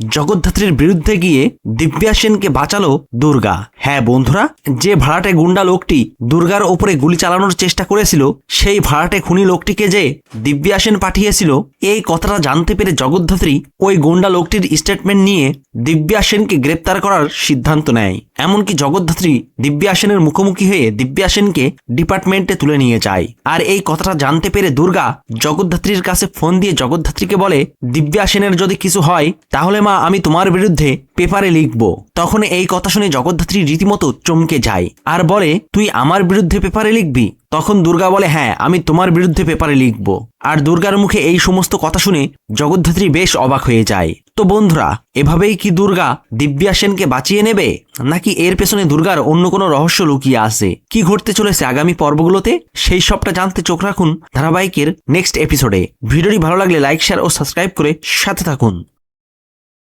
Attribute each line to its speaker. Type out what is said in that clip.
Speaker 1: জগদ্ধাত্রীর বিরুদ্ধে গিয়ে দিব্যা সেনকে বাঁচালো দুর্গা। হ্যাঁ বন্ধুরা, যে ভাড়াটে গুন্ডা লোকটি দুর্গার ওপরে গুলি চালানোর চেষ্টা করেছিল, সেই ভাড়াটে খুনি লোকটিকে যে দিব্যা সেন পাঠিয়েছিল, এই কথাটা জানতে পেরে জগদ্ধাত্রী ওই গুন্ডা লোকটির স্টেটমেন্ট নিয়ে দিব্যা সেনকে গ্রেপ্তার করার সিদ্ধান্ত নেয়। এমনকি জগদ্ধাত্রী দিব্যা সেনের মুখোমুখি হয়ে দিব্যা সেনকে ডিপার্টমেন্টে তুলে নিয়ে যায়। আর এই কথাটা জানতে পেরে দুর্গা জগদ্ধাত্রীর কাছে ফোন দিয়ে জগদ্ধাত্রীকে বলে দিব্যা সেনের যদি কিছু হয়, তাহলে মা, আমি তোমার বিরুদ্ধে পেপারে লিখব। তখন এই কথা শুনে জগদ্ধাত্রী রীতিমতো চমকে যায়। আর বলে, তুই আমার বিরুদ্ধে পেপারে লিখবি? তখন দুর্গা বলে হ্যাঁ আমি তোমার বিরুদ্ধে পেপারে লিখব। আর দুর্গার মুখে এই সমস্ত কথা শুনে জগদ্ধাত্রী বেশ অবাক হয়ে যায়। তো বন্ধুরা, এভাবেই কি দুর্গা দিব্যা সেনকে বাঁচিয়ে নেবে? নাকি এর পেছনে দুর্গার অন্য কোনো রহস্য লুকিয়ে আছে? কি ঘটতে চলেছে আগামী পর্বগুলোতে? সেই সবটা জানতে চোখ রাখুন ধারাবাহিকের নেক্সট এপিসোডে ভিডিওটি ভালো লাগলে লাইক শেয়ার ও সাবস্ক্রাইব করে সাথে থাকুন।